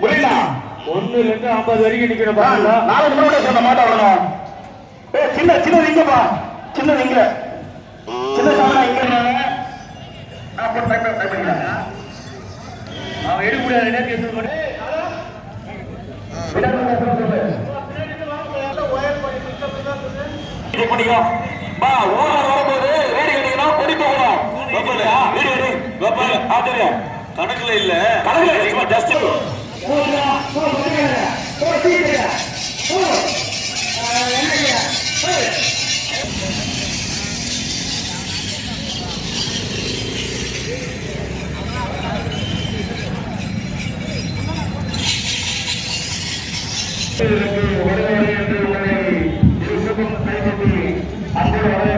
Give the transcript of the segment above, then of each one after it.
புரியுதா? ஒன்னு ரெண்டு ஐம்பது வரைக்கும் நிக்கணும் நாலு மணி சொன்ன மாட்டா வரணும் ஏ சின்ன சின்னது இங்கப்பா சின்னது சின்ன சாமனா நான் போட்டு எடுக்க முடியாது நேரத்தை எடுத்து போட்டு பிடிக்கும் பா ஓரம் வரும்போது வீடு கட்டிக்கணும் கொடி போகணும் வெப்பல் வீடு வெப்பல் ஆச்சரியம் கணக்குல இல்ல. கணக்குல அதிகமா ஜஸ்ட் உடனே உடனே அன்போடு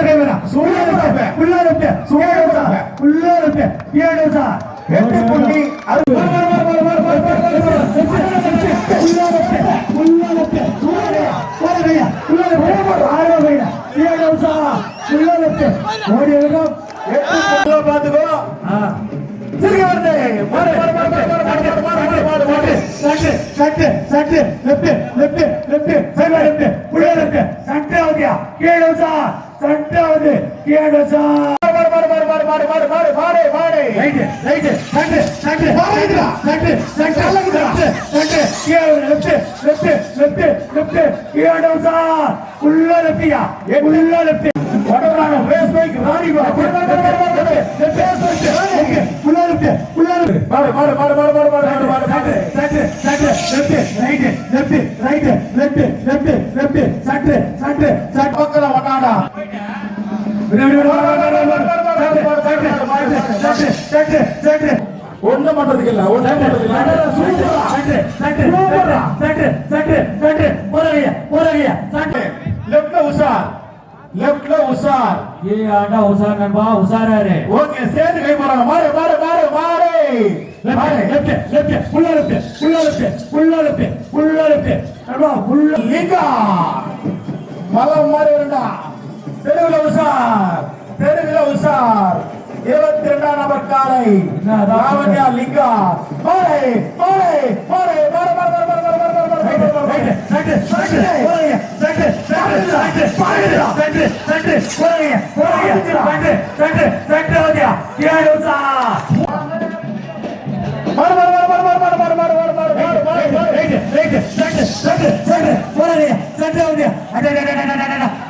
கைவரா சுழலப்ப உள்ளாரப்ப சுழலப்ப உள்ளாரப்ப ஏடுசா எட்டு புள்ளி பாத்துக்கோ திரும்பி வருது சட்டு சட்டு சட்டு left left left side left உள்ள லெப்ட் சட்டு ஓகே கீழே ரெண்டாவது கேடசா சட்டு சட்டு சட்டு சட்டு சட்டு. சட்டு சட்டு ஒண்ணு பண்றதுக்கு இல்ல ஒண்ணு லெஃப்ட்ல உஷார் லெஃப்ட்ல உஷார். ஏ ஆண்டா உஷார். நண்பா உஷாராரு ஓகே சேர்ந்து கை போறாங்க. மாறு மாறு மாறு மாறு. லெஃப்ட் லெஃப்ட் ஃபுல்லா லெஃப்ட் ஃபுல்லா லெஃப்ட் ஃபுல்லா லெஃப்ட் ஃபுல்லா லெஃப்ட் அடா ஃபுல்லா லிங்கா மலம் மாதிரி இருந்தா தெருவில் உஷார் தெருவில் உஷார் இருபத்தி இரண்டாம் நம்பர் காலை ராவண்யா லிங்கா மாலை மாலை மாலை மாலை மாலை சென்று சென்று சென்று சென்று சென்று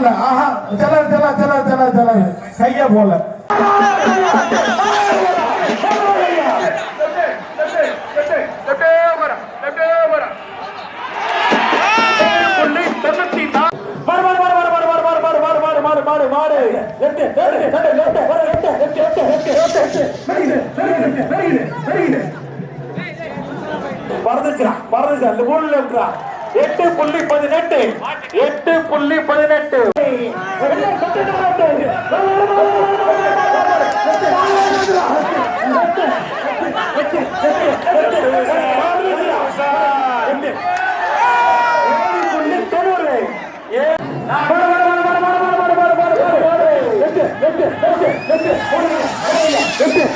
போல ஆஹா ஜல ஜல ஜல ஜல ஜல கைய போல மறந்துக்கிறான் மறந்துக்கிறான் இந்த மூணுல இருக்கிறான் எட்டு புள்ளி பதினெட்டு எட்டு புள்ளி பதினெட்டு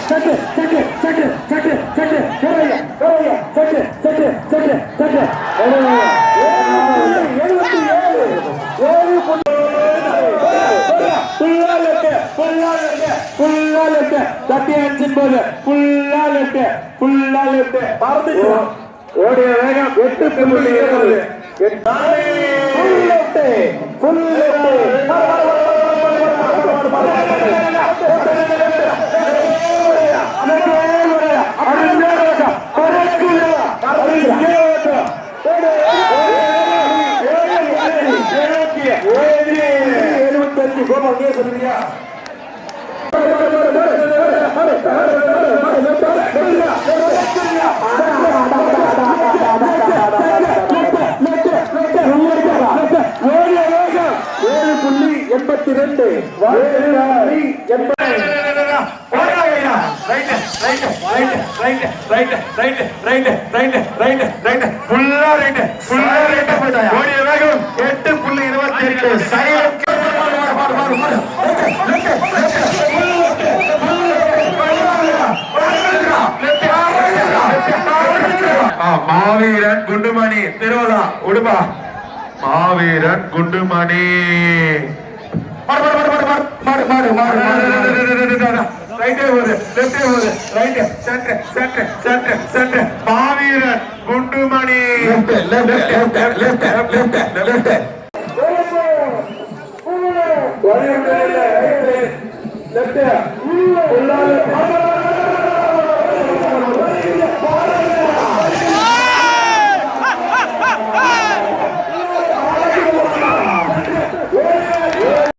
சட்டு வெரிகுது மறந்துச்சுடா மறந்துச்சு அந்த மூணு லெஃப்ட்ரா எட்டு. புள்ளி பதினெட்டு எட்டு. புள்ளி பதினெட்டு ஓடிய வேகம் எட்டு எழுபத்தஞ்சு கோபம் அங்கேயே சொல்லுங்க ஏழு புள்ளி. எண்பத்தி ரெண்டு எட்டு புள்ளி இருபத்தி எட்டு. மாவீரன் குண்டுமணி திருவள்ளா உடுபா மாவீரன் குண்டுமணி மாடு மாடு மாடு